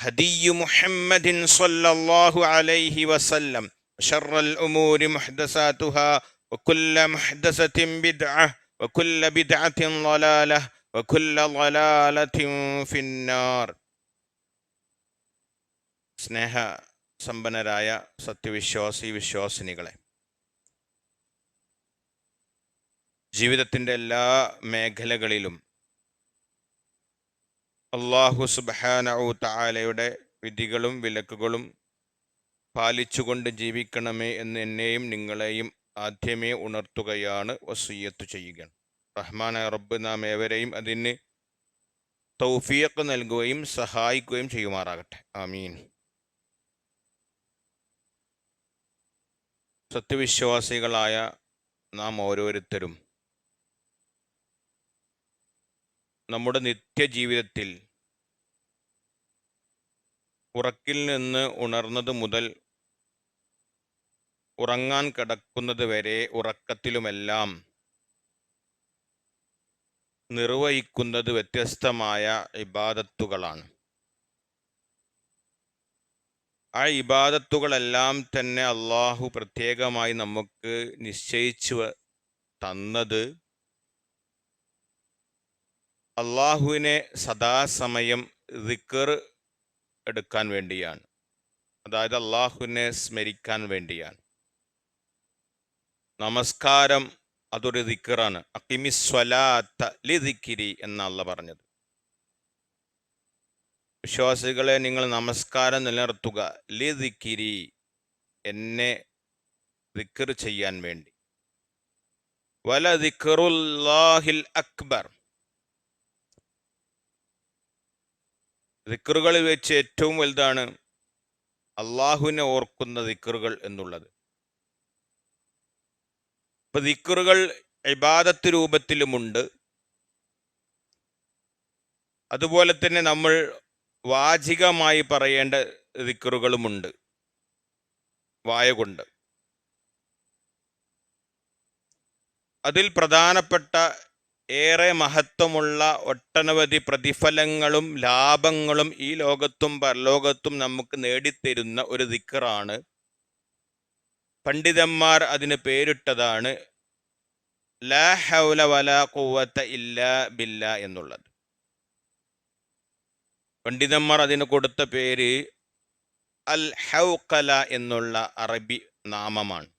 هدي محمد صلى الله عليه وسلم وشر الأمور محدثاتها وكل محدثة بدعة وكل بدعة ضلالة وكل ضلالة في النار സ്നേഹ സമ്പന്നരായ സത്യവിശ്വാസി വിശ്വാസിനികളെ ജീവിതത്തിൻ്റെ എല്ലാ മേഖലകളിലും അള്ളാഹു സുബാനഉ താലയുടെ വിധികളും വിലക്കുകളും പാലിച്ചുകൊണ്ട് ജീവിക്കണമേ എന്ന് എന്നെയും നിങ്ങളെയും ആദ്യമേ ഉണർത്തുകയാണ് വസീയത്ത് ചെയ്യുക റഹ്മാൻ റബ്ബ് നാം ഏവരെയും അതിന് തൗഫിയക്ക് നൽകുകയും സഹായിക്കുകയും ചെയ്യുമാറാകട്ടെ. ആമീൻ. സത്യവിശ്വാസികളായ നാം ഓരോരുത്തരും നമ്മുടെ നിത്യജീവിതത്തിൽ ഉറക്കിൽ നിന്ന് ഉണർന്നത് മുതൽ ഉറങ്ങാൻ കിടക്കുന്നത് വരെ ഉറക്കത്തിലുമെല്ലാം നിർവഹിക്കുന്നത് വ്യത്യസ്തമായ ഇബാദത്തുകളാണ്. ആ ഇബാദത്തുകളെല്ലാം തന്നെ അള്ളാഹു പ്രത്യേകമായി നമുക്ക് നിശ്ചയിച്ചു തന്നത് അള്ളാഹുവിനെ സദാസമയം ദിക്കർ എടുക്കാൻ വേണ്ടിയാണ്. അതായത് അള്ളാഹുവിനെ സ്മരിക്കാൻ വേണ്ടിയാണ്. നമസ്കാരം അതൊരു ദിക്കറാണ് അക്കിമിസ്വലാത്ത ലിദിക്കിരി എന്നല്ല പറഞ്ഞത്. വിശ്വാസികളെ നിങ്ങൾ നമസ്കാരം നിലനിർത്തുക. ലിദിക്കിരി എന്നെ ദിക്കർ ചെയ്യാൻ വേണ്ടി. വല ദിക്കറുല്ലാഹിൽ അക്ബർ. ദിക്കറുകളിൽ വെച്ച് ഏറ്റവും വലുതാണ് അള്ളാഹുവിനെ ഓർക്കുന്ന ദിക്കറുകൾ എന്നുള്ളത്. ഇപ്പൊ ദിക്കറുകൾ ഇബാദത്ത് രൂപത്തിലുമുണ്ട്. അതുപോലെ തന്നെ നമ്മൾ വാചികമായി പറയേണ്ട ദിക്കറുകളുമുണ്ട് വായ കൊണ്ട്. അതിൽ പ്രധാനപ്പെട്ട ഏറെ മഹത്വമുള്ള ഒട്ടനവധി പ്രതിഫലങ്ങളും ലാഭങ്ങളും ഈ ലോകത്തും പരലോകത്തും നമുക്ക് നേടിത്തരുന്ന ഒരു ദിക്കറാണ്. പണ്ഡിതന്മാർ അതിന് പേരിട്ടതാണ് ലാ ഹൗല ഇല്ല ബില്ല എന്നുള്ളത്. പണ്ഡിതന്മാർ അതിന് കൊടുത്ത പേര് അൽ ഹൗക്കല എന്നുള്ള അറബി നാമമാണ്.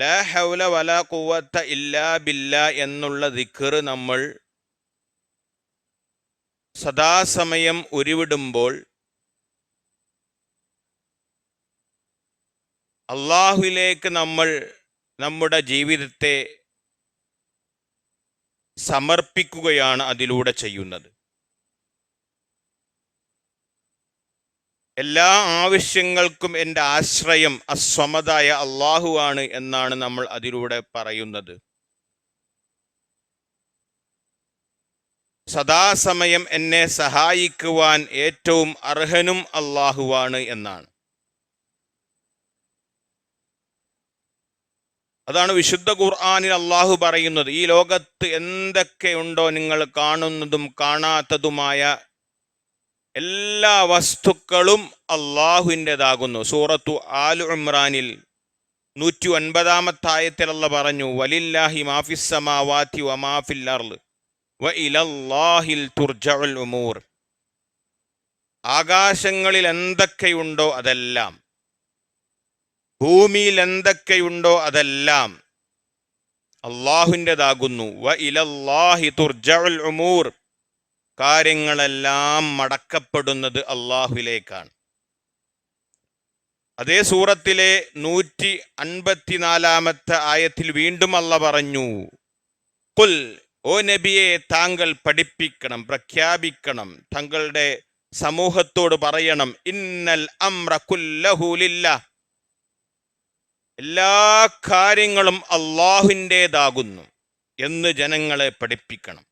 ലാ ഹൗല വല കുവത്ത ഇല്ലാ ബില്ല എന്നുള്ള ദിക്കറ് നമ്മൾ സദാസമയം ഉരുവിടുമ്പോൾ അള്ളാഹുവിലേക്ക് നമ്മൾ നമ്മുടെ ജീവിതത്തെ സമർപ്പിക്കുകയാണ് അതിലൂടെ ചെയ്യുന്നത്. എല്ലാ ആവശ്യങ്ങൾക്കും എന്റെ ആശ്രയം അസ്വമതായ അള്ളാഹു ആണ് എന്നാണ് നമ്മൾ അതിലൂടെ പറയുന്നത്. സദാസമയം എന്നെ സഹായിക്കുവാൻ ഏറ്റവും അർഹനും അള്ളാഹുവാണ് എന്നാണ്. അതാണ് വിശുദ്ധ ഖുർആാനിൽ അള്ളാഹു പറയുന്നത്. ഈ ലോകത്ത് എന്തൊക്കെയുണ്ടോ നിങ്ങൾ കാണുന്നതും കാണാത്തതുമായ എല്ലാ വസ്തുക്കളും അള്ളാഹുവിന്റെതാകുന്നു സൂറത്തു ആലു ഇമ്രാനിൽ നൂറ്റി ഒൻപതാമത്തായത്തിലുള്ള പറഞ്ഞു വലില്ലാഹി മാഫിസമാവാത്തി അർൾ വ ഇലല്ലാഹിൽ തുർജഉൽ ഉമൂർ. ആകാശങ്ങളിൽ എന്തൊക്കെയുണ്ടോ അതെല്ലാം ഭൂമിയിൽ എന്തൊക്കെയുണ്ടോ അതെല്ലാം അള്ളാഹുവിന്റെതാകുന്നു വ ഇലല്ലാഹി തുർജഉൽ ഉമൂർ. കാര്യങ്ങളെല്ലാം മടക്കപ്പെടുന്നത് അള്ളാഹുവിലേക്കാണ് അതേ സൂറത്തിലെ നൂറ്റി അൻപത്തിനാലാമത്തെ ആയത്തിൽ വീണ്ടും അല്ല പറഞ്ഞു കുൽ ഓ നബിയെ താങ്കൾ പഠിപ്പിക്കണം പ്രഖ്യാപിക്കണം തങ്ങളുടെ സമൂഹത്തോട് പറയണം ഇന്നൽ അമ്ര കുല്ലഹൂലില്ല എല്ലാ കാര്യങ്ങളും അള്ളാഹുവിന്റെതാകുന്നു എന്ന് ജനങ്ങളെ പഠിപ്പിക്കണം.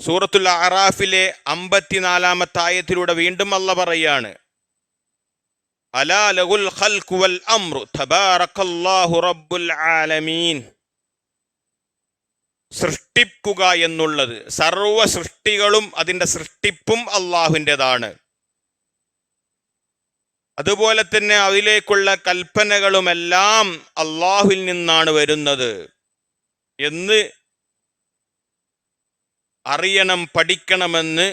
സൂറത്തുൽ അറാഫിലെ അമ്പത്തിനാലാമത്തെ ആയത്തിലൂടെ വീണ്ടും അല്ല പറയാണ് ഖൽഖു വൽ അംറു ആലമീൻ. സൃഷ്ടിക്കുക എന്നുള്ളത് സർവ സൃഷ്ടികളും അതിന്റെ സൃഷ്ടിപ്പും അള്ളാഹുവിന്റെതാണ് അതുപോലെ തന്നെ അതിലേക്കുള്ള കൽപ്പനകളുമെല്ലാം അള്ളാഹുവിൽ നിന്നാണ് വരുന്നത് എന്ന് അറിയണം പഠിക്കണമെന്ന്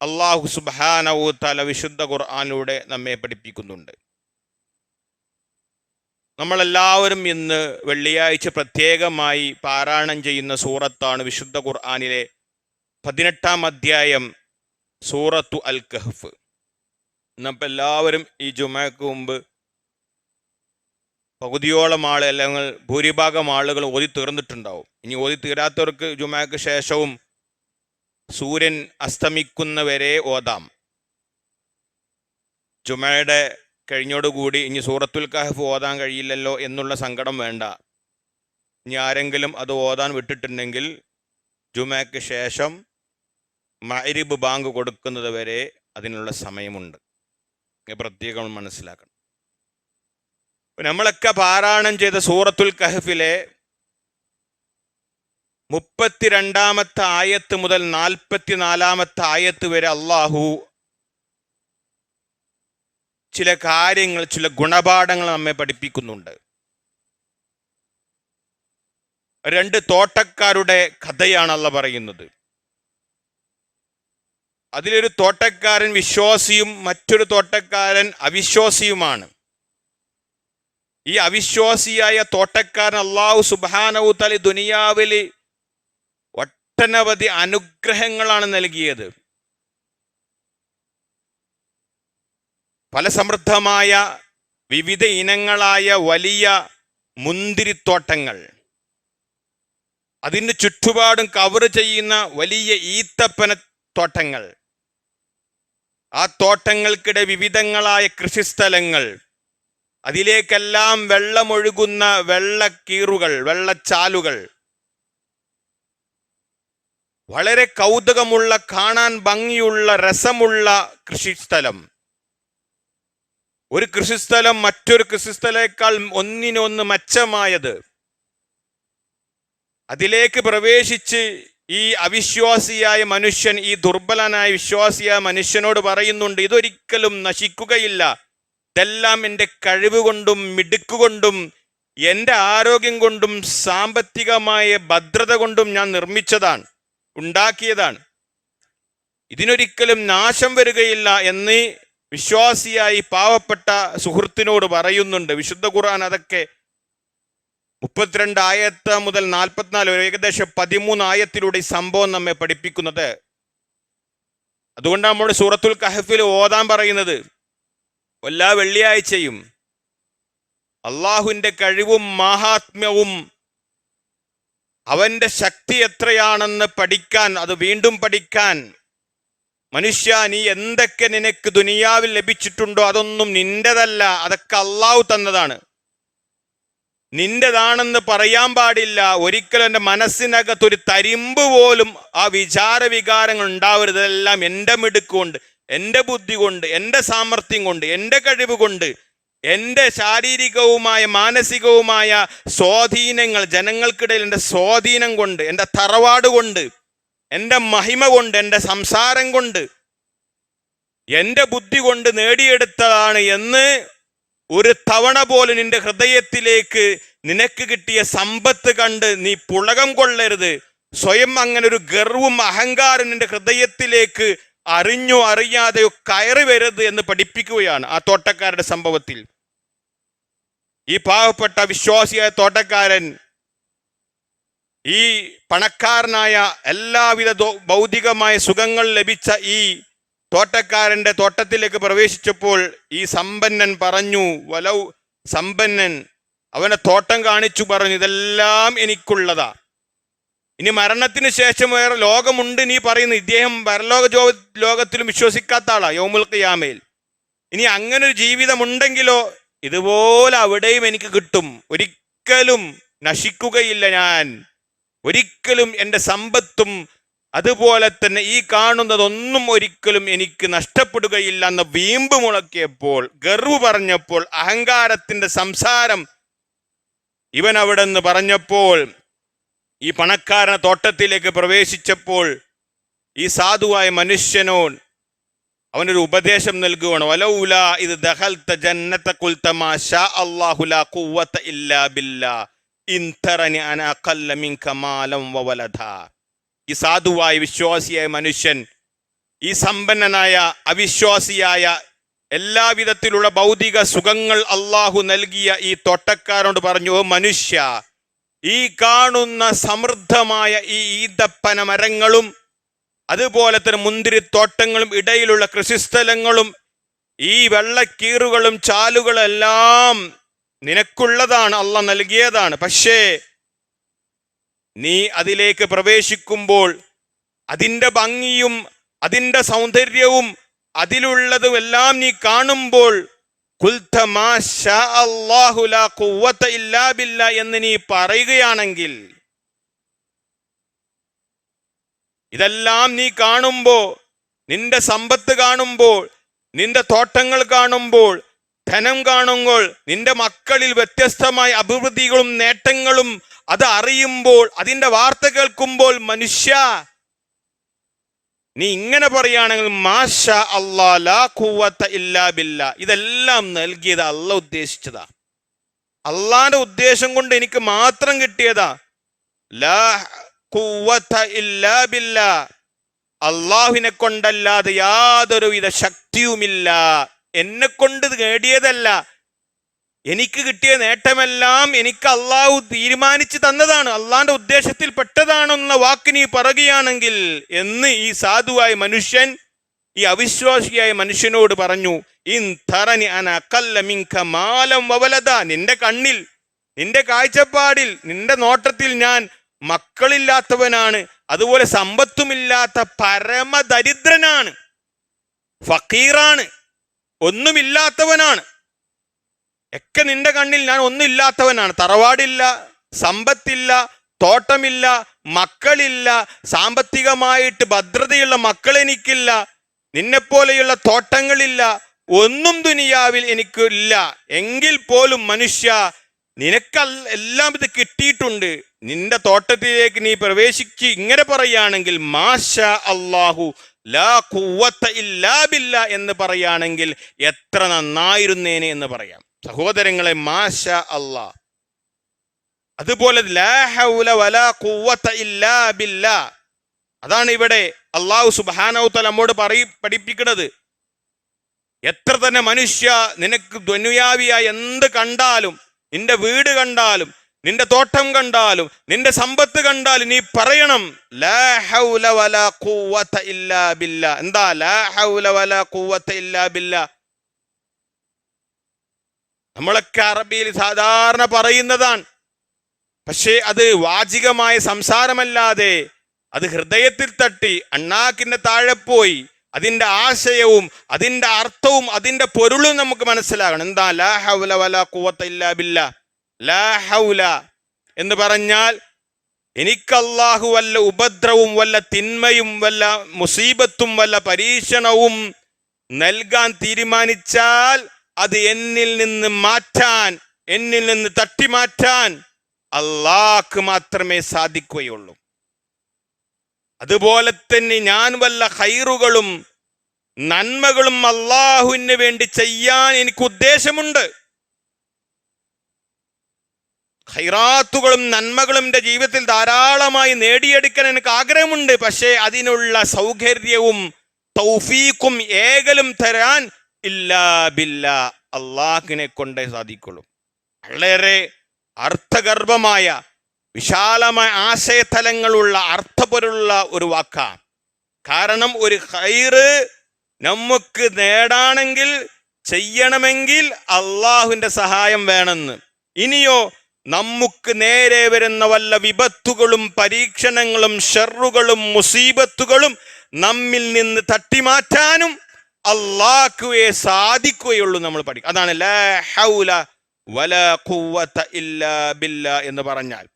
അള്ളാഹു സുബാനവു തല വിശുദ്ധ ഖുർആാനിലൂടെ നമ്മെ പഠിപ്പിക്കുന്നുണ്ട്. നമ്മളെല്ലാവരും ഇന്ന് വെള്ളിയാഴ്ച പ്രത്യേകമായി പാരായണം ചെയ്യുന്ന സൂറത്താണ് വിശുദ്ധ ഖുർആാനിലെ പതിനെട്ടാം അധ്യായം സൂറത്തു അൽ കഹഫ് ഇന്നപ്പോൾ എല്ലാവരും ഈ ജുമയ്ക്ക് മുമ്പ് പകുതിയോളം ആൾ അല്ലെങ്കിൽ ഭൂരിഭാഗം ആളുകൾ ഓതി തീർന്നിട്ടുണ്ടാവും ഇനി ഓതി തീരാത്തവർക്ക് ജുമയ്ക്ക് ശേഷവും സൂര്യൻ അസ്തമിക്കുന്നവരെ ഓതാം. ജുമയുടെ കഴിഞ്ഞോടുകൂടി ഇനി സൂറത്തുൽ കഹഫ് ഓതാൻ കഴിയില്ലല്ലോ എന്നുള്ള സങ്കടം വേണ്ട. ഇനി ആരെങ്കിലും അത് ഓതാൻ വിട്ടിട്ടുണ്ടെങ്കിൽ ജുമയ്ക്ക് ശേഷം മൈരിബ് ബാങ്ക് കൊടുക്കുന്നത് വരെ അതിനുള്ള സമയമുണ്ട്. പ്രത്യേകം മനസ്സിലാക്കണം. നമ്മളൊക്കെ പാരായണം ചെയ്ത സൂറത്തുൽ കഹഫിലെ മുപ്പത്തിരണ്ടാമത്തെ ആയത്ത് മുതൽ നാൽപ്പത്തിനാലാമത്തെ ആയത്ത് വരെ അള്ളാഹു ചില കാര്യങ്ങൾ ചില ഗുണപാഠങ്ങൾ നമ്മെ പഠിപ്പിക്കുന്നുണ്ട്. രണ്ട് തോട്ടക്കാരുടെ കഥയാണ് അല്ല പറയുന്നത്. അതിലൊരു തോട്ടക്കാരൻ വിശ്വാസിയും മറ്റൊരു തോട്ടക്കാരൻ അവിശ്വാസിയുമാണ്. ഈ അവിശ്വാസിയായ തോട്ടക്കാരൻ അള്ളാഹു സുബാനവു തലി ദുനിയാവിൽ ഒട്ടനവധി അനുഗ്രഹങ്ങളാണ് നൽകിയത്. ഫലസമൃദ്ധമായ വിവിധ ഇനങ്ങളായ വലിയ മുന്തിരിത്തോട്ടങ്ങൾ. അതിന് ചുറ്റുപാടും കവർ ചെയ്യുന്ന വലിയ ഈത്തപ്പന തോട്ടങ്ങൾ ആ തോട്ടങ്ങൾക്കിടെ വിവിധങ്ങളായ കൃഷിസ്ഥലങ്ങൾ. അതിലേക്കെല്ലാം വെള്ളമൊഴുകുന്ന വെള്ളക്കീറുകൾ വെള്ളച്ചാലുകൾ. വളരെ കൗതുകമുള്ള കാണാൻ ഭംഗിയുള്ള രസമുള്ള കൃഷിസ്ഥലം. ഒരു കൃഷിസ്ഥലം മറ്റൊരു കൃഷിസ്ഥലേക്കാൾ ഒന്നിനൊന്ന് മെച്ചമായത്. അതിലേക്ക് പ്രവേശിച്ച് ഈ അവിശ്വാസിയായ മനുഷ്യൻ ഈ ദുർബലനായ വിശ്വാസിയായ മനുഷ്യനോട് പറയുന്നുണ്ട് ഇതൊരിക്കലും നശിക്കുകയില്ല. ഇതെല്ലാം എന്റെ കഴിവ് കൊണ്ടും മിടുക്കുകൊണ്ടും എന്റെ ആരോഗ്യം കൊണ്ടും സാമ്പത്തികമായ ഭദ്രത കൊണ്ടും ഞാൻ നിർമ്മിച്ചതാണ്. ഉണ്ടാക്കിയതാണ്. ഇതിനൊരിക്കലും നാശം വരികയില്ല എന്ന് വിശ്വാസിയായി പാവപ്പെട്ട സുഹൃത്തിനോട് പറയുന്നുണ്ട്. വിശുദ്ധ ഖുർആൻ അതൊക്കെ മുപ്പത്തിരണ്ട് ആയത്ത് മുതൽ നാൽപ്പത്തിനാല് വരെ ഏകദേശം പതിമൂന്ന് ആയത്തിലൂടെ ഈ സംഭവം നമ്മെ പഠിപ്പിക്കുന്നത്. അതുകൊണ്ടാണ് നമ്മുടെ സൂറത്തുൽ കഹഫിൽ ഓതാൻ പറയുന്നത്. എല്ലാ വെള്ളിയാഴ്ചയും അള്ളാഹുവിന്റെ കഴിവും മാഹാത്മ്യവും അവന്റെ ശക്തി എത്രയാണെന്ന് പഠിക്കാൻ അത് വീണ്ടും പഠിക്കാൻ. മനുഷ്യ നീ എന്തൊക്കെ നിനക്ക് ദുനിയാവിൽ ലഭിച്ചിട്ടുണ്ടോ അതൊന്നും നിന്റെതല്ല അതൊക്കെ അള്ളാഹു തന്നതാണ്. നിന്റെതാണെന്ന് പറയാൻ പാടില്ല. ഒരിക്കലും എന്റെ മനസ്സിനകത്ത് ഒരു തരിമ്പ് പോലും ആ വിചാര വികാരങ്ങൾ ഉണ്ടാവരുതെല്ലാം എന്റെ മിടുക്ക് കൊണ്ട് എന്റെ ബുദ്ധി കൊണ്ട് എന്റെ സാമർഥ്യം കൊണ്ട് എന്റെ കഴിവ് കൊണ്ട്. എന്റെ ശാരീരികവുമായ മാനസികവുമായ സ്വാധീനങ്ങൾ ജനങ്ങൾക്കിടയിൽ എന്റെ സ്വാധീനം കൊണ്ട് എന്റെ തറവാട് കൊണ്ട് എന്റെ മഹിമ കൊണ്ട് എന്റെ സംസാരം കൊണ്ട് എന്റെ ബുദ്ധി കൊണ്ട് നേടിയെടുത്തതാണ് എന്ന് ഒരു തവണ പോലും നിന്റെ ഹൃദയത്തിലേക്ക് നിനക്ക് കിട്ടിയ സമ്പത്ത് കണ്ട് നീ പുളകം കൊള്ളരുത്. സ്വയം അങ്ങനെ ഒരു ഗർവും അഹങ്കാരം നിന്റെ ഹൃദയത്തിലേക്ക് അറിഞ്ഞോ അറിയാതെയോ കയറി വരരുത് എന്ന് പഠിപ്പിക്കുകയാണ് ആ തോട്ടക്കാരുടെ സംഭവത്തിൽ. ഈ പാവപ്പെട്ട വിശ്വാസിയായ തോട്ടക്കാരൻ ഈ പണക്കാരനായ എല്ലാവിധ ഭൗതികമായ സുഖങ്ങൾ ലഭിച്ച ഈ തോട്ടക്കാരന്റെ തോട്ടത്തിലേക്ക് പ്രവേശിച്ചപ്പോൾ ഈ സമ്പന്നൻ പറഞ്ഞു വലൗ സമ്പന്നൻ അവനെ തോട്ടം കാണിച്ചു പറഞ്ഞു ഇതെല്ലാം എനിക്കുള്ളതാ. ഇനി മരണത്തിന് ശേഷം വേറെ ലോകമുണ്ട് നീ പറയുന്നു ഇദ്ദേഹം പരലോക ജോ ലോകത്തിലും വിശ്വസിക്കാത്ത ആളാ യോമുൽ ഖിയാമയിൽ. ഇനി അങ്ങനൊരു ജീവിതമുണ്ടെങ്കിലോ ഇതുപോലെ അവിടെയും എനിക്ക് കിട്ടും. ഒരിക്കലും നശിക്കുകയില്ല ഞാൻ. ഒരിക്കലും എന്റെ സമ്പത്തും അതുപോലെ തന്നെ ഈ കാണുന്നതൊന്നും ഒരിക്കലും എനിക്ക് നഷ്ടപ്പെടുകയില്ല എന്ന് വീമ്പ് മുളക്കിയപ്പോൾ ഗർവ് പറഞ്ഞപ്പോൾ അഹങ്കാരത്തിന്റെ സംസാരം ഇവൻ അവിടെ നിന്ന് പറഞ്ഞപ്പോൾ ഈ പണക്കാരനെ തോട്ടത്തിലേക്ക് പ്രവേശിച്ചപ്പോൾ ഈ സാധുവായ മനുഷ്യനോട് അവനൊരു ഉപദേശം നൽകുകയാണ് വലൗല ഇത് ദഹൽത്ത ജന്നത്ത കുൽത്തമാശ അള്ളാഹുല ഖുവത ഇല്ലാ ബില്ലാ. ഇൻതറനി അന അഖല്ല മിൻക മാലം വവലദ ഈ സാധുവായ വിശ്വാസിയായ മനുഷ്യൻ ഈ സമ്പന്നനായ അവിശ്വാസിയായ എല്ലാവിധത്തിലുള്ള ഭൗതിക സുഖങ്ങൾ അള്ളാഹു നൽകിയ ഈ തോട്ടക്കാരോട് പറഞ്ഞു "ഓ മനുഷ്യ ഈ കാണുന്ന സമൃദ്ധമായ ഈ ഈതപ്പന മരങ്ങളും അതുപോലെ തന്നെ മുന്തിരിത്തോട്ടങ്ങളും ഇടയിലുള്ള കൃഷിസ്ഥലങ്ങളും ഈ വെള്ളക്കീറുകളും ചാലുകളെല്ലാം നിനക്കുള്ളതാണ് അല്ല നൽകിയതാണ്. പക്ഷേ നീ അതിലേക്ക് പ്രവേശിക്കുമ്പോൾ അതിന്റെ ഭംഗിയും അതിന്റെ സൗന്ദര്യവും അതിലുള്ളതും എല്ലാം നീ കാണുമ്പോൾ എന്ന് നീ പറയുകയാണെങ്കിൽ ഇതെല്ലാം നീ കാണുമ്പോൾ നിന്റെ സമ്പത്ത് കാണുമ്പോൾ നിന്റെ തോട്ടങ്ങൾ കാണുമ്പോൾ ധനം കാണുമ്പോൾ നിന്റെ മക്കളിൽ വ്യത്യസ്തമായ അഭിവൃദ്ധികളും നേട്ടങ്ങളും അത് അറിയുമ്പോൾ അതിന്റെ വാർത്ത കേൾക്കുമ്പോൾ മനുഷ്യ നീ ഇങ്ങനെ പറയുകയാണെങ്കിൽ മാഷ അല്ലാ ഖുവത ഇല്ലാ ബില്ലാ. ഇതെല്ലാം നൽകിയത് അല്ല ഉദ്ദേശിച്ചതാ. അള്ളാന്റെ ഉദ്ദേശം കൊണ്ട് എനിക്ക് മാത്രം കിട്ടിയതാ. ലാ അള്ളാഹുവിനെ കൊണ്ടല്ലാതെ യാതൊരുവിധ ശക്തിയുമില്ല. എന്നെ കൊണ്ട് നേടിയതല്ല. എനിക്ക് കിട്ടിയ നേട്ടമെല്ലാം എനിക്ക് അള്ളാഹു തീരുമാനിച്ചു തന്നതാണ്. അള്ളാന്റെ ഉദ്ദേശത്തിൽ പെട്ടതാണെന്ന വാക്ക് നീ പറയുകയാണെങ്കിൽ എന്ന് ഈ സാധുവായ മനുഷ്യൻ ഈ അവിശ്വാസിയായ മനുഷ്യനോട് പറഞ്ഞു മാലം വവലത നിന്റെ കണ്ണിൽ നിന്റെ കാഴ്ചപ്പാടിൽ നിന്റെ നോട്ടത്തിൽ ഞാൻ മക്കളില്ലാത്തവനാണ്. അതുപോലെ സമ്പത്തുമില്ലാത്ത പരമദരിദ്രനാണ്. ഫക്കീറാണ്. ഒന്നുമില്ലാത്തവനാണ്. ഒക്കെ നിന്റെ കണ്ണിൽ ഞാൻ ഒന്നുമില്ലാത്തവനാണ് തറവാടില്ല സമ്പത്തില്ല തോട്ടമില്ല മക്കളില്ല സാമ്പത്തികമായിട്ട് ഭദ്രതയുള്ള മക്കൾ എനിക്കില്ല നിന്നെപ്പോലെയുള്ള തോട്ടങ്ങളില്ല ഒന്നും ദുനിയാവിൽ എനിക്കില്ല. എങ്കിൽ പോലും മനുഷ്യ നിനക്കല്ല എല്ലാം ഇത് കിട്ടിയിട്ടുണ്ട്. നിന്റെ തോട്ടത്തിലേക്ക് നീ പ്രവേശിച്ച് ഇങ്ങനെ പറയുകയാണെങ്കിൽ മാഷ അള്ളാഹു ലാ കുവത്ത ഇല്ലാ ബില്ല എന്ന് പറയുകയാണെങ്കിൽ എത്ര നന്നായിരുന്നേനെ എന്ന് പറയാം. സഹോദരങ്ങളെ മാഷ അള്ളാ അതുപോലെ അതാണ് ഇവിടെ അള്ളാഹു സുബാനൗത്തൽ നമ്മോട് പറയി പഠിപ്പിക്കുന്നത് എത്ര തന്നെ മനുഷ്യ നിനക്ക് ധനുയാവിയ എന്ത് കണ്ടാലും നിന്റെ വീട് കണ്ടാലും നിന്റെ തോട്ടം കണ്ടാലും നിന്റെ സമ്പത്ത് കണ്ടാലും നീ പറയണം എന്താ? നമ്മളൊക്കെ അറബിയിൽ സാധാരണ പറയുന്നതാണ്. പക്ഷേ അത് വാചികമായ സംസാരമല്ലാതെ അത് ഹൃദയത്തിൽ തട്ടി അണ്ണാക്കിന്റെ താഴെ പോയി അതിന്റെ ആശയവും അതിന്റെ അർത്ഥവും അതിന്റെ പൊരുളും നമുക്ക് മനസ്സിലാകണം. എന്താ? ലാ ഹൗല വലാ കുവത്ത ഇല്ലാ ബില്ലാ. ലാ ഹൗല എന്ന് പറഞ്ഞാൽ എനിക്ക് അല്ലാഹു വല്ല ഉപദ്രവും വല്ല തിന്മയും വല്ല മുസീബത്തും വല്ല പരീക്ഷണവും നൽകാൻ തീരുമാനിച്ചാൽ അത് എന്നിൽ നിന്ന് മാറ്റാൻ എന്നിൽ നിന്ന് തട്ടിമാറ്റാൻ അള്ളാഹ്ക്ക് മാത്രമേ സാധിക്കുകയുള്ളൂ. അതുപോലെ തന്നെ ഞാൻ വല്ല ഹൈറുകളും നന്മകളും അള്ളാഹുവിന് വേണ്ടി ചെയ്യാൻ എനിക്ക് ഉദ്ദേശമുണ്ട്. ഹൈറാത്തുകളും നന്മകളും എന്റെ ജീവിതത്തിൽ ധാരാളമായി നേടിയെടുക്കാൻ എനിക്ക് ആഗ്രഹമുണ്ട്. പക്ഷേ അതിനുള്ള സൗകര്യവും തൗഫീക്കും ഏകലും തരാൻ ഇല്ലാ ബില്ല അള്ളാഹിനെ കൊണ്ടേ സാധിക്കുള്ളൂ. വളരെ അർത്ഥഗർഭമായ വിശാലമായ ആശയതലങ്ങളുള്ള അർത്ഥപരമുള്ള ഒരു വാക്കാണ്. കാരണം ഒരു ഹൈറ് നമുക്ക് നേടാണെങ്കിൽ ചെയ്യണമെങ്കിൽ അള്ളാഹുവിന്റെ സഹായം വേണമെന്ന്. ഇനിയോ നമുക്ക് നേരെ വരുന്ന വല്ല വിപത്തുകളും പരീക്ഷണങ്ങളും ഷെറുകളും മുസീബത്തുകളും നമ്മിൽ നിന്ന് തട്ടിമാറ്റാനും അള്ളാഹുവെ സാധിക്കുകയുള്ളൂ നമ്മൾ പഠിക്കും. അതാണ് ലാ ഹൗല വല ഇല്ലാ ബില്ല എന്ന് പറഞ്ഞാൽ.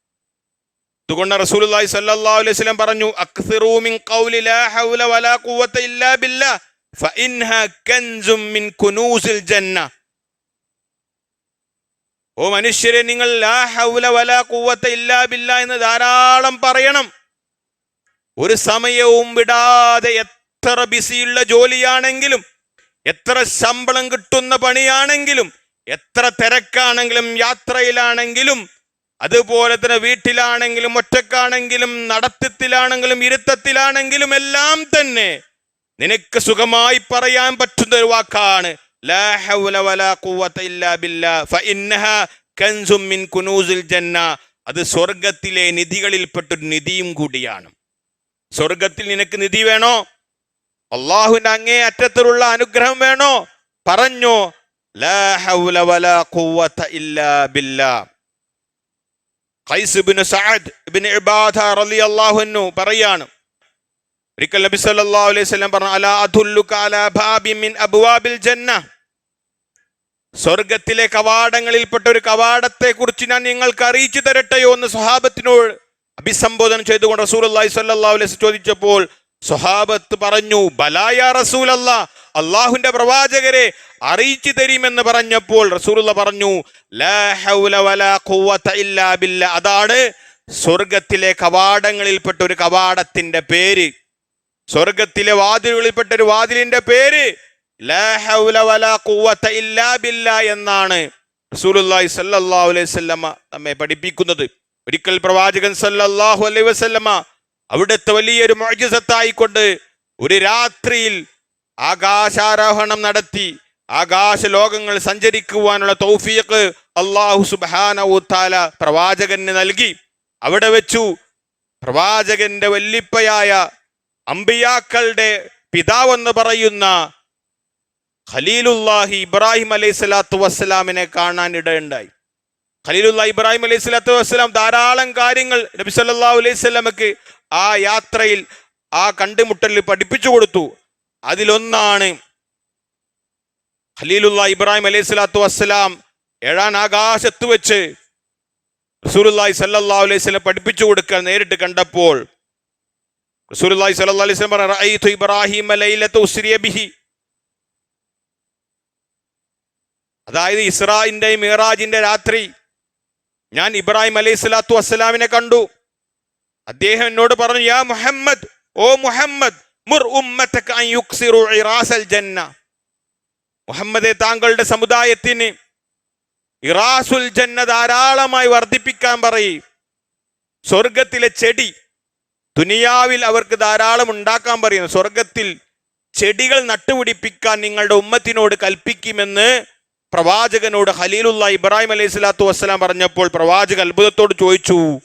അതുകൊണ്ട് റസൂലുള്ളാഹി സ്വല്ലല്ലാഹു അലൈഹി വസല്ലം പറഞ്ഞു മിൻ ലാ ഹൗല വലാ ഖുവത ഇല്ലാ ബില്ലാ മിൻ ജന്ന. ഓ മനുഷ്യരെ നിങ്ങൾ ലാ ഹൗല വലാ ഖുവത ഇല്ലാ ബില്ലാ എന്ന് ധാരാളം പറയണം. ഒരു സമയവും വിടാതെ എത്ര ബിസിയുള്ള ജോലിയാണെങ്കിലും എത്ര ശമ്പളം കിട്ടുന്ന പണിയാണെങ്കിലും എത്ര തിരക്കാണെങ്കിലും യാത്രയിലാണെങ്കിലും അതുപോലെ തന്നെ വീട്ടിലാണെങ്കിലും ഒറ്റക്കാണെങ്കിലും നടത്തത്തിലാണെങ്കിലും ഇരുത്തത്തിലാണെങ്കിലും എല്ലാം തന്നെ നിനക്ക് സുഖമായി പറയാൻ പറ്റുന്ന ഒരു വാക്കാണ് അത് സ്വർഗത്തിലെ നിധികളിൽപ്പെട്ടൊരു നിധിയും കൂടിയാണ്. സ്വർഗത്തിൽ നിനക്ക് നിധി വേണോ? അള്ളാഹുവിന്റെ അങ്ങേ അറ്റത്തിലുള്ള അനുഗ്രഹം വേണോ? പറഞ്ഞോ. ലാ ഹൗല വലാ ഇല്ലാ ബില്ലാ. പറയാണ്. ഒരിക്കൽ നബി സല്ലല്ലാഹു അലൈഹി വസല്ലം പറഞ്ഞു അലാ അദുല്ലുക അലാ മിൻ അബ്വാബിൽ ജന്ന സ്വർഗത്തിലെ കവാടങ്ങളിൽപ്പെട്ട ഒരു കവാടത്തെ കുറിച്ച് ഞാൻ നിങ്ങൾക്ക് അറിയിച്ചു തരട്ടെയോ എന്ന് സ്വഹാബത്തിനോട് അഭിസംബോധന ചെയ്തുകൊണ്ട് റസൂലുള്ളാഹി സ്വല്ലല്ലാഹു അലൈഹി വസല്ലം ചോദിച്ചപ്പോൾ സ്വഹാബത്ത് പറഞ്ഞു ബലായ റസൂലല്ല അള്ളാഹുവിന്റെ പ്രവാചകരെ അറിയിച്ചു തരുമെന്ന് പറഞ്ഞപ്പോൾ റസൂലുള്ള പറഞ്ഞു അതാണ് സ്വർഗത്തിലെ കവാടങ്ങളിൽപ്പെട്ട ഒരു കവാടത്തിന്റെ പേര്. സ്വർഗത്തിലെ വാതിലുകളിൽപ്പെട്ട ഒരു വാതിലിന്റെ പേര് എന്നാണ് സല്ലല്ലാഹു അലൈഹി വസല്ലമ നമ്മെ പഠിപ്പിക്കുന്നത്. ഒരിക്കൽ പ്രവാചകൻ സല്ലല്ലാഹു അലൈഹി വസല്ലമ അവിടുത്തെ വലിയൊരു മോചിസത്തായിക്കൊണ്ട് ഒരു രാത്രിയിൽ ആകാശാരോഹണം നടത്തി ആകാശ ലോകങ്ങൾ സഞ്ചരിക്കുവാനുള്ള തൗഫീഖ് അള്ളാഹു സുബ്ഹാനഹു തആല പ്രവാചകന് നൽകി. അവിടെ വെച്ചു പ്രവാചകന്റെ വല്ലിപ്പയായ അമ്പിയാക്കളുടെ പിതാവെന്ന് പറയുന്ന ഖലീലുല്ലാഹി ഇബ്രാഹിം അലൈഹി സ്വലാത്തു വസ്സലാമിനെ കാണാൻ ഇടയുണ്ടായി. ഖലീലുള്ള ഇബ്രാഹിം അലൈഹി സ്വലാത്തു വസ്സലാം ധാരാളം കാര്യങ്ങൾ നബി സല്ലല്ലാഹു അലൈഹി സ്വലമക്ക് ആ യാത്രയിൽ ആ കണ്ടുമുട്ടലിൽ പഠിപ്പിച്ചു കൊടുത്തു. അതിലൊന്നാണ് ഖലീലുള്ള ഇബ്രാഹിം അലൈഹി സ്വലാത്തു വസ്സലാം ഏഴാൻ ആകാശത്ത് വെച്ച് റസൂലുള്ളാഹി സല്ലല്ലാഹു അലൈഹി വസല്ലം പഠിപ്പിച്ചു കൊടുക്കാൻ നേരിട്ട് കണ്ടപ്പോൾ റസൂലുള്ളാഹി സല്ലല്ലാഹു അലൈഹി വസല്ലം പറഞ്ഞു ഇബ്രാഹിം ലൈലത്തു ഉസ്രിയ ബിഹി. അതായത് ഇസ്രായിന്റെ മിറാജിന്റെ രാത്രി ഞാൻ ഇബ്രാഹിം അലൈഹി സ്വലാത്തു വസ്സലാമിനെ കണ്ടു. അദ്ദേഹം എന്നോട് പറഞ്ഞു യാ മുഹമ്മദ് ഓ മുഹമ്മദ് മുർ ഉമ്മത്തക അൻ യുക്സിറു ഇറാസൽ ജന്ന. മുഹമ്മദെ താങ്കളുടെ സമുദായത്തിന് ഇറാസുൽ ജന്ന ധാരാളമായി വർദ്ധിപ്പിക്കാൻ പറയും. സ്വർഗത്തിലെ ചെടി ദുനിയാവിൽ അവർക്ക് ധാരാളം ഉണ്ടാക്കാൻ പറയുന്നു. സ്വർഗത്തിൽ ചെടികൾ നട്ടുപിടിപ്പിക്കാൻ നിങ്ങളുടെ ഉമ്മത്തിനോട് കൽപ്പിക്കുമെന്ന് പ്രവാചകനോട് ഹലീലുള്ള ഇബ്രാഹിം അലൈഹി സ്വലാത്തു വസ്സലാം പറഞ്ഞപ്പോൾ പ്രവാചകൻ അത്ഭുതത്തോട് ചോദിച്ചു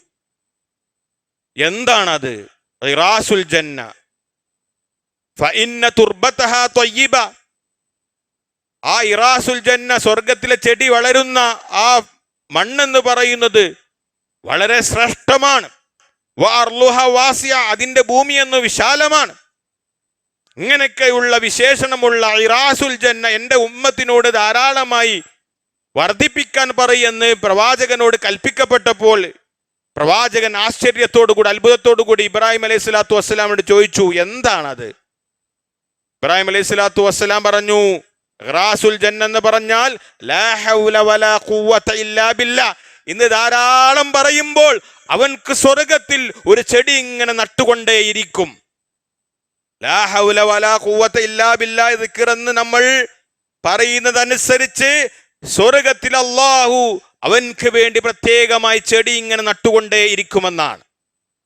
എന്താണത്? ഇറാസുൽ ജന്ന. ഫഇന്ന ത്വയ്യിബ ആ ഇറാസുൽ ജന്ന സ്വർഗത്തിലെ ചെടി വളരുന്ന ആ മണ്ണെന്ന് പറയുന്നത് വളരെ ശ്രേഷ്ഠമാണ്. വാസിയ അതിന്റെ ഭൂമി എന്ന് വിശാലമാണ്. ഇങ്ങനെയൊക്കെയുള്ള വിശേഷണമുള്ള ഇറാസുൽ ജന്ന എന്റെ ഉമ്മത്തിനോട് ധാരാളമായി വർദ്ധിപ്പിക്കാൻ പറയുമെന്ന് പ്രവാചകനോട് കൽപ്പിക്കപ്പെട്ടപ്പോൾ പ്രവാചകൻ ആശ്ചര്യത്തോടു കൂടി അത്ഭുതത്തോടു കൂടി ഇബ്രാഹിം അലൈഹി സ്വലാത്തു വസ്സലാമിനോട് ചോദിച്ചു എന്താണത്? ഇബ്രാഹിം അലൈഹി സ്വലാത്തു വസ്സലാം പറഞ്ഞു റാസുൽ ജന്ന എന്ന് പറഞ്ഞാൽ ഇന്ന് ധാരാളം പറയുമ്പോൾ അവൻക്ക് സ്വർഗത്തിൽ ഒരു ചെടി ഇങ്ങനെ നട്ടുകൊണ്ടേയിരിക്കും. ദിക്റെന്ന് നമ്മൾ പറയുന്നതനുസരിച്ച് സ്വർഗത്തിൽ അള്ളാഹു അവൻക്ക് വേണ്ടി പ്രത്യേകമായി ചെടി ഇങ്ങനെ നട്ടുകൊണ്ടേ ഇരിക്കുമെന്നാണ്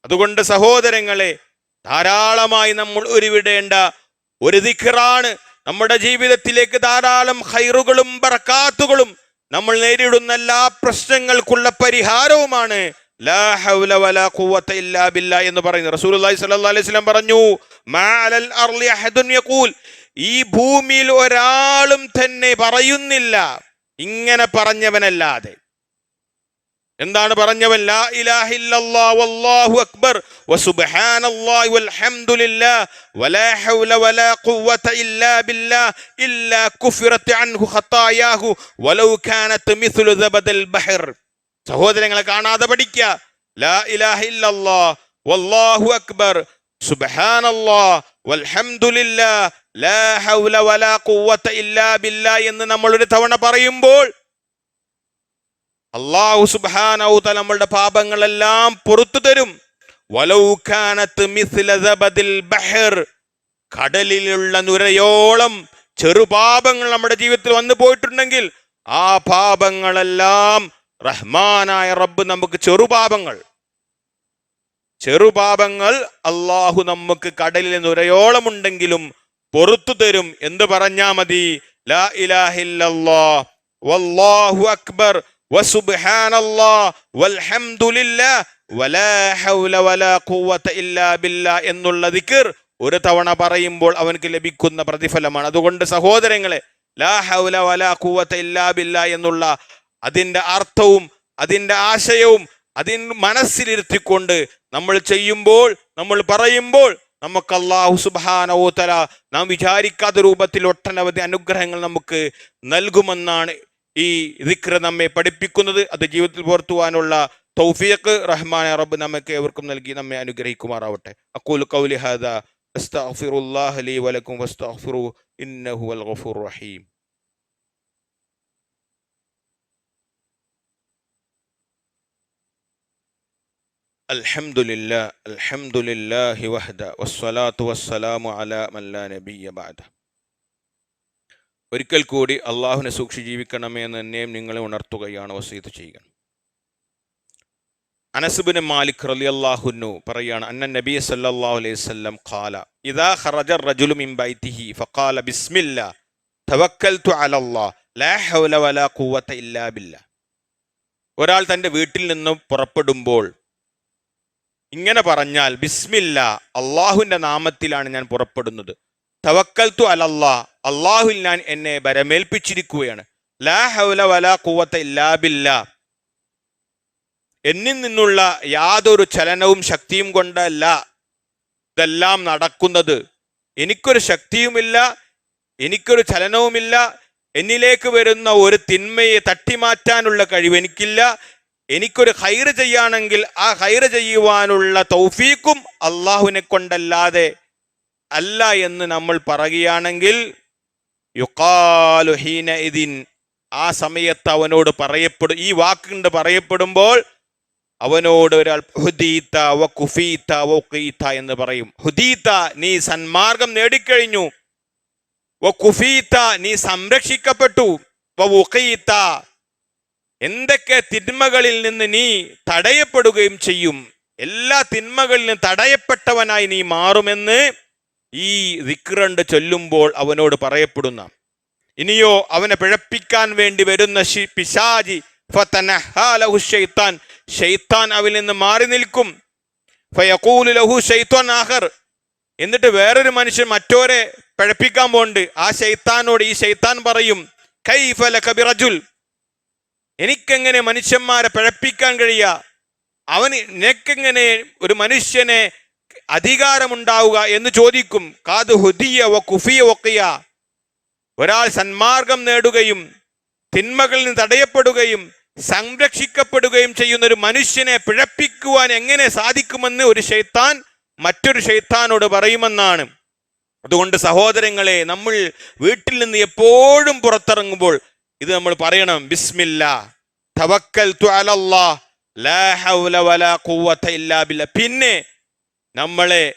അതുകൊണ്ട് സഹോദരങ്ങളെ ധാരാളമായി നമ്മൾ ഒരുവിടേണ്ട ഒരു ദിഖറാണ് നമ്മുടെ ജീവിതത്തിലേക്ക് ധാരാളം ഹൈറുകളും ബർക്കാത്തുകളും നമ്മൾ നേരിടുന്ന എല്ലാ പ്രശ്നങ്ങൾക്കുള്ള പരിഹാരവുമാണ്. എന്ന് പറയുന്നു റസൂൽ സ്വല്ലല്ലാഹു അലൈഹി വസല്ലം പറഞ്ഞു ഈ ഭൂമിയിൽ ഒരാളും തന്നെ പറയുന്നില്ല. ഇങ്ങനെ പറഞ്ഞവനല്ലാതെ. എന്താണ് പറഞ്ഞവൻ? ലാ ഇലാഹ ഇല്ലല്ലാഹ് വല്ലാഹു അക്ബർ. വസുബ്ഹാനല്ലാഹി വൽഹംദുലില്ലാഹ് വലാ ഹൗല വലാ ഖുവത ഇല്ലാ ബില്ലാഹ് ഇല്ലാ കുഫിറത് അൻഹു ഖതായാഹു വലൗ കാനത് മിസ്ലു ദബദൽ ബഹർ. സഹോദരങ്ങളെ കാണാതെ പഠിക്കുക ലാ ഇലാഹ ഇല്ലല്ലാഹ് വല്ലാഹു അക്ബർ. സുബ്ഹാനല്ലാഹ് വൽഹംദുലില്ലാഹ് ലാ ഹൗല വലാ ഖുവത ഇല്ലാ ബില്ലാഹ് എന്ന് നമ്മൾ ഒരു തവണ പറയുമ്പോൾ അള്ളാഹു സുബ്ഹാനഹു തആല നമ്മളുടെ പാപങ്ങളെല്ലാം പുറത്തു തരും. കടലിലുള്ള നുരയോളം ചെറുപാപങ്ങൾ നമ്മുടെ ജീവിതത്തിൽ വന്നു പോയിട്ടുണ്ടെങ്കിൽ ആ പാപങ്ങളെല്ലാം റഹ്മാനായ റബ്ബ് നമുക്ക് ചെറുപാപങ്ങൾ. ചെറുപാപങ്ങൾ അള്ളാഹു നമുക്ക് കടലിൽ നുരയോളം ഉണ്ടെങ്കിലും പൊറത്തു തരും. എന്ന് പറഞ്ഞാ മതി? ലാ ഇലാഹില്ലല്ലാ വല്ലാഹു അക്ബർ. വസുബ്ഹാനല്ലാ വൽഹംദുലില്ലാ വലാ ഹൗല വലാ ഖുവത ഇല്ലാ ബില്ലാ എന്നുള്ള ദിക്ർ ഒരു തവണ പറയുമ്പോൾ അവനക്ക് ലഭിക്കുന്ന പ്രതിഫലമാണ്. അതുകൊണ്ട് സഹോദരങ്ങളെ ലാ ഹൗല വലാ ഖുവത ഇല്ലാ ബില്ലാ എന്നുള്ള അതിന്റെ അർത്ഥവും അതിന്റെ ആശയവും അതിൻ മനസ്സിലിരുത്തിക്കൊണ്ട് നമ്മൾ ചെയ്യുമ്പോൾ നമ്മൾ പറയുമ്പോൾ നമുക്ക് അള്ളാഹു സുബാനവോത്തല നാം വിചാരിക്കാത്ത രൂപത്തിൽ ഒട്ടനവധി അനുഗ്രഹങ്ങൾ നമുക്ക് നൽകുമെന്നാണ് ഈ ദിക്ര നമ്മെ പഠിപ്പിക്കുന്നത് അത് ജീവിതത്തിൽ പുറത്തുവാനുള്ള തൗഫീഖ് റഹ്മാൻ റബ്ബ് നമുക്ക് ഏവർക്കും നൽകി നമ്മെ അനുഗ്രഹിക്കുമാറാവട്ടെ അക്കൂൽ കൗലി ഹാദ അസ്തഗ്ഫിറുല്ലാഹ ലീ വലക്കും വസ്തഗ്ഫിറു ഇന്നഹു വൽ ഗഫൂർ റഹീം الحمد لله الحمد لله وحده والصلاة والسلام على من لا نبي بعده ഒരിക്കൽ കൂടി അള്ളാഹുവിനെ സൂക്ഷി ജീവിക്കണമേ എന്ന് എന്നെയും നിങ്ങളെ ഉണർത്തുകയാണ് വസീത് ചെയ്യുക. അനസുബിന് മാലിക് റലി അള്ളാഹുനു പറയാണ് അന്ന നബി സല്ലല്ലാഹു അലൈഹി ഖാല ഇദാ ഖറജ റജുലു മിൻ ബൈതിഹി ഫഖാല ബിസ്മില്ല തവക്കൽതു അലല്ലാഹ് ലാ ഹൗല വലാ ഖുവത ഇല്ലാ ഒരാൾ തന്റെ വീട്ടിൽ നിന്നും പുറപ്പെടുമ്പോൾ ഇങ്ങനെ പറഞ്ഞാൽ ബിസ്മില്ല അള്ളാഹുവിന്റെ നാമത്തിലാണ് ഞാൻ പുറപ്പെടുന്നത്. തവക്കൽത്തു അലല്ലാ. അള്ളാഹുൽ ഞാൻ എന്നെ ബരമേൽപ്പിച്ചിരിക്കുകയാണ് ലാ ഹൗല വലാ കൂവത്ത ഇല്ലാ ബില്ലാ. എന്നിൽ നിന്നുള്ള യാതൊരു ചലനവും ശക്തിയും കൊണ്ടല്ല ഇതെല്ലാം നടക്കുന്നത്. എനിക്കൊരു ശക്തിയുമില്ല എനിക്കൊരു ചലനവുമില്ല എന്നിലേക്ക് വരുന്ന ഒരു തിന്മയെ തട്ടിമാറ്റാനുള്ള കഴിവ് എനിക്കില്ല. എനിക്കൊരു ഹൈറ് ചെയ്യാണെങ്കിൽ ആ ഹൈറ് ചെയ്യുവാനുള്ള തൗഫീക്കും അള്ളാഹുവിനെ കൊണ്ടല്ലാതെ അല്ല എന്ന് നമ്മൾ പറയുകയാണെങ്കിൽ യുക്കാലുഹീനഇദിൻ ഹീന ആ സമയത്ത് അവനോട് പറയപ്പെടും ഈ വാക്കുകൊണ്ട് പറയപ്പെടുമ്പോൾ അവനോട് ഒരാൾ ഹുദീത്ത വ കുഫീത്ത വ എന്ന് പറയും. ഹുദീത്ത നീ സന്മാർഗം നേടിക്കഴിഞ്ഞു. വ കുഫീത്ത നീ സംരക്ഷിക്കപ്പെട്ടു. വ എന്തൊക്കെ തിന്മകളിൽ നിന്ന് നീ തടയപ്പെടുകയും ചെയ്യും. എല്ലാ തിന്മകളിലും തടയപ്പെട്ടവനായി നീ മാറുമെന്ന് ഈ ദിക്റണ്ട് ചൊല്ലുമ്പോൾ അവനോട് പറയപ്പെടുന്ന ഇനിയോ അവനെ പിഴപ്പിക്കാൻ വേണ്ടി വരുന്ന ശൈത്താൻ ഷെയ്ത്താൻ അവനിൽ നിന്ന് മാറി നിൽക്കും. ഫയഖൂലു ലഹു ഷെയ്ത്താൻ ആഹർ എന്നിട്ട് വേറൊരു മനുഷ്യൻ മറ്റോരെ പിഴപ്പിക്കാൻ പോണ്ട്. ആ ഷെയ്ത്താനോട് ഈ ഷെയ്ത്താൻ പറയും കൈഫ ലക ബിറജുൽ എനിക്കെങ്ങനെ മനുഷ്യന്മാരെ പിഴപ്പിക്കാൻ കഴിയുക അവന് നിനക്കെങ്ങനെ ഒരു മനുഷ്യനെ അധികാരമുണ്ടാവുക എന്ന് ചോദിക്കും. കാത് ഹുദിയ വ കുഫിയ ഒക്കിയ ഒരാൾ സന്മാർഗം നേടുകയും തിന്മകളിൽ നിന്ന് തടയപ്പെടുകയും സംരക്ഷിക്കപ്പെടുകയും ചെയ്യുന്ന ഒരു മനുഷ്യനെ പിഴപ്പിക്കുവാൻ എങ്ങനെ സാധിക്കുമെന്ന് ഒരു ഷെയ്ത്താൻ മറ്റൊരു ഷെയ്ത്താനോട് പറയുമെന്നാണ്. അതുകൊണ്ട് സഹോദരങ്ങളെ നമ്മൾ വീട്ടിൽ നിന്ന് എപ്പോഴും പുറത്തിറങ്ങുമ്പോൾ ഇത് നമ്മൾ പറയണം. ബിസ്മില്ല. തവക്കൽ പിന്നെ നമ്മളെ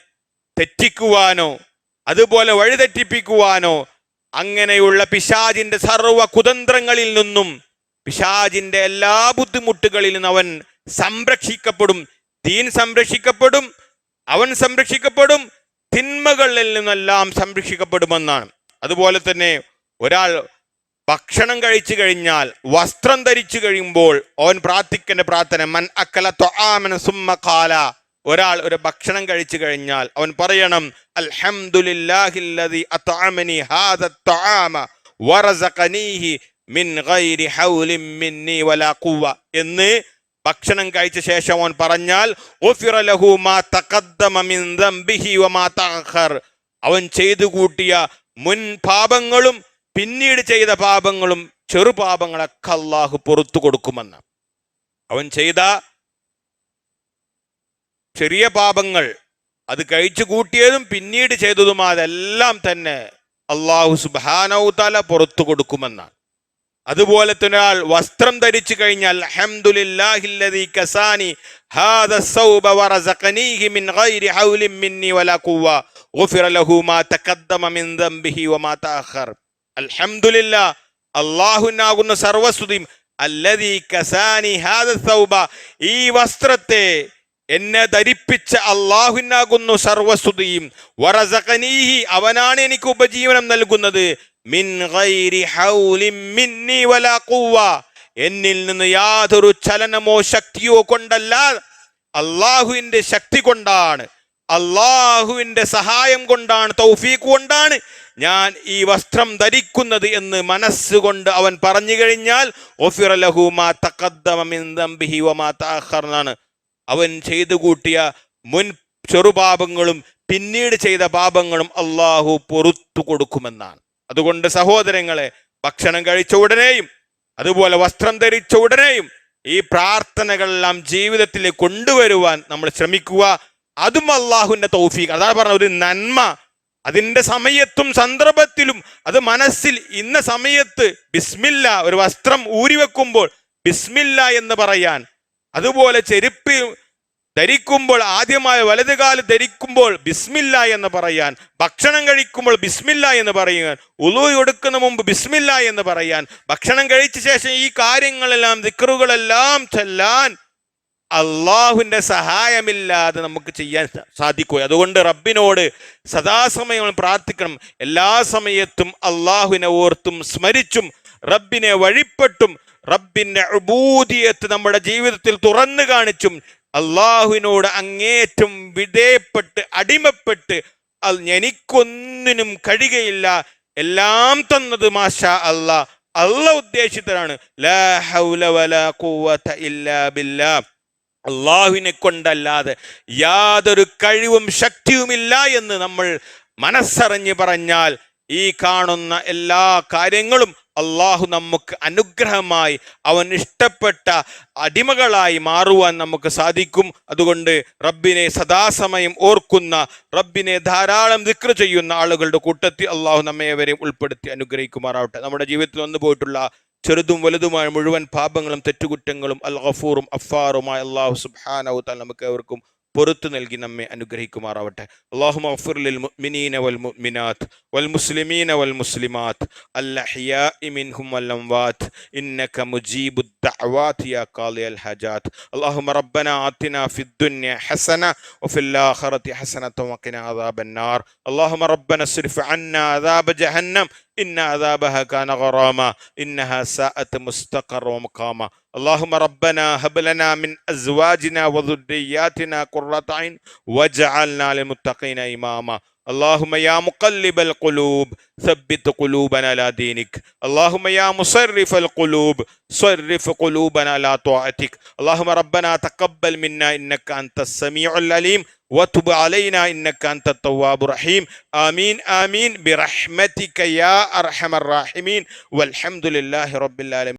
തെറ്റിക്കുവാനോ അതുപോലെ വഴിതെറ്റിപ്പിക്കുവാനോ അങ്ങനെയുള്ള പിശാജിന്റെ സർവ കുതന്ത്രങ്ങളിൽ നിന്നും പിശാജിന്റെ എല്ലാ ബുദ്ധിമുട്ടുകളിൽ നിന്നും അവൻ സംരക്ഷിക്കപ്പെടും. തീൻ സംരക്ഷിക്കപ്പെടും അവൻ സംരക്ഷിക്കപ്പെടും തിന്മകളിൽ നിന്നെല്ലാം സംരക്ഷിക്കപ്പെടുമെന്നാണ്. അതുപോലെ തന്നെ ഒരാൾ ഭക്ഷണം കഴിച്ചു കഴിഞ്ഞാൽ വസ്ത്രം ധരിച്ചു കഴിയുമ്പോൾ അവൻ പ്രാർത്ഥിക്കേണ്ട പ്രാർത്ഥന മൻ അക്കല ത്വആമന സുമ്മ ഖാല ഒരാൾ ഒരു ഭക്ഷണം കഴിച്ചു കഴിഞ്ഞാൽ അവൻ പറയണം എന്ന് ഭക്ഷണം കഴിച്ച ശേഷം അവൻ പറഞ്ഞാൽ അവൻ ചെയ്തു കൂട്ടിയ മുൻ പാപങ്ങളും പിന്നീട് ചെയ്ത പാപങ്ങളും ചെറുപാപങ്ങളൊക്കെ അള്ളാഹു പുറത്തു കൊടുക്കുമെന്ന്. അവൻ ചെയ്ത ചെറിയ പാപങ്ങൾ അത് കഴിച്ചു കൂട്ടിയതും പിന്നീട് ചെയ്തതും അതെല്ലാം തന്നെ അള്ളാഹു സുബാനൗതല പുറത്തു കൊടുക്കുമെന്നാണ്. അതുപോലെ തന്നെ ഒരാൾ വസ്ത്രം ധരിച്ചു കഴിഞ്ഞാൽ അള്ളാഹുനാകുന്ന സർവസ്തുതിയും ഈ വസ്ത്രത്തെ എന്നെ ധരിപ്പിച്ച അള്ളാഹുനാകുന്നു സർവസ്തുതിയും. വറസഖനീഹി അവനാണ് എനിക്ക് ഉപജീവനം നൽകുന്നത്. മിൻ ഗൈരി മിന്നി വലാ എന്നിൽ നിന്ന് യാതൊരു ചലനമോ ശക്തിയോ കൊണ്ടല്ല അള്ളാഹുവിന്റെ ശക്തി കൊണ്ടാണ്. അള്ളാഹുവിന്റെ സഹായം കൊണ്ടാണ് തൗഫീഖ് കൊണ്ടാണ് ഞാൻ ഈ വസ്ത്രം ധരിക്കുന്നത് എന്ന് മനസ്സുകൊണ്ട് അവൻ പറഞ്ഞു കഴിഞ്ഞാൽ ഒഫിറലഹു മാ തഖദ്ദമ മിൻ ദംബിഹി വമാ എന്നാണ് അവൻ ചെയ്തു കൂട്ടിയ മുൻ ചെറുപാപങ്ങളും പിന്നീട് ചെയ്ത പാപങ്ങളും അള്ളാഹു പൊറത്തു കൊടുക്കുമെന്നാണ്. അതുകൊണ്ട് സഹോദരങ്ങളെ ഭക്ഷണം കഴിച്ച ഉടനെയും അതുപോലെ വസ്ത്രം ധരിച്ച ഉടനെയും ഈ പ്രാർത്ഥനകളെല്ലാം ജീവിതത്തിൽ കൊണ്ടുവരുവാൻ നമ്മൾ ശ്രമിക്കുക. അതും അള്ളാഹുവിന്റെ തൗഫീഖ്. അതാണ് പറഞ്ഞ ഒരു നന്മ. അതിന്റെ സമയത്തും സന്ദർഭത്തിലും അത് മനസ്സിൽ ഇന്ന സമയത്ത് ബിസ്മില്ല ഒരു വസ്ത്രം ഊരിവെക്കുമ്പോൾ ബിസ്മില്ല എന്ന് പറയാൻ അതുപോലെ ചെരുപ്പ് ധരിക്കുമ്പോൾ ആദ്യമായ വലതുകാൽ ധരിക്കുമ്പോൾ ബിസ്മില്ല എന്ന് പറയാൻ ഭക്ഷണം കഴിക്കുമ്പോൾ ബിസ്മില്ല എന്ന് പറയാൻ ഉളു എടുക്കുന്ന മുമ്പ് ബിസ്മില്ല എന്ന് പറയാൻ ഭക്ഷണം കഴിച്ച ശേഷം ഈ കാര്യങ്ങളെല്ലാം ദിക്റുകളെല്ലാം ചെല്ലാൻ അള്ളാഹുവിന്റെ സഹായമില്ലാതെ നമുക്ക് ചെയ്യാൻ സാധിക്കുക അതുകൊണ്ട് റബ്ബിനോട് സദാസമയം പ്രാർത്ഥിക്കണം. എല്ലാ സമയത്തും അള്ളാഹുവിനെ ഓർത്തും സ്മരിച്ചും റബ്ബിനെ വഴിപ്പെട്ടും റബ്ബിന്റെ അബൂദിയത്ത് നമ്മുടെ ജീവിതത്തിൽ തുറന്നു കാണിച്ചും അള്ളാഹുവിനോട് അങ്ങേറ്റം വിധേയപ്പെട്ട് അടിമപ്പെട്ട് എനിക്കൊന്നിനും കഴിയുകയില്ല. എല്ലാം തന്നത് മാഷ അല്ല അല്ല ഉദ്ദേശിച്ചതാണ് അള്ളാഹുവിനെ കൊണ്ടല്ലാതെ യാതൊരു കഴിവും ശക്തിയുമില്ല എന്ന് നമ്മൾ മനസ്സറിഞ്ഞ് പറഞ്ഞാൽ ഈ കാണുന്ന എല്ലാ കാര്യങ്ങളും അള്ളാഹു നമുക്ക് അനുഗ്രഹമായി അവൻ ഇഷ്ടപ്പെട്ട അടിമകളായി മാറുവാൻ നമുക്ക് സാധിക്കും. അതുകൊണ്ട് റബ്ബിനെ സദാസമയം ഓർക്കുന്ന റബ്ബിനെ ധാരാളം വിക്ര ചെയ്യുന്ന ആളുകളുടെ കൂട്ടത്തിൽ അള്ളാഹു നമ്മയെവരെയും ഉൾപ്പെടുത്തി അനുഗ്രഹിക്കുമാറാവട്ടെ. നമ്മുടെ ജീവിതത്തിൽ വന്നു പോയിട്ടുള്ള ചെറുതും വലുതുമായ മുഴുവൻ പാപങ്ങളും തെറ്റുകുറ്റങ്ങളും അൽ ഗഫൂറും അഫാറുമായ അള്ളാഹു തആല നമുക്ക് ഏവർക്കും പൊറത്തു നൽകി നമ്മെ അനുഗ്രഹിക്കുമാറാവട്ടെ അള്ളാഹു മഗ്ഫിർ ലിൽ മുഅ്മിനീന വൽ മുഅ്മിനാത്ത് വൽ മുസ്ലിമീന വൽ മുസ്ലിമാത്ത് അൽ അഹ്യാഇ മിൻഹും വൽ അംവാത്ത് ഇന്നക മുജീബുദ് ദഅവാത് യാ ഖാളിയൽ ഹജാത്ത് اللهم ربنا آتنا في الدنيا حسنة وفي الآخرة حسنة وقنا عذاب النار اللهم ربنا اصرف عنا عذاب جهنم إن عذابها كان غراما إنها ساءت مستقر ومقاما اللهم ربنا هب لنا من أزواجنا وذرياتنا قرة عين واجعلنا للمتقين إماما. اللهم يا مقلب القلوب ثبت قلوبنا على دينك. اللهم يا مصرف القلوب صرف قلوبنا على طاعتك. اللهم ربنا تقبل منا إنك أنت السميع العليم وتب علينا إنك أنت التواب الرحيم. آمين آمين. برحمتك يا أرحم الراحمين. والحمد لله رب العالمين.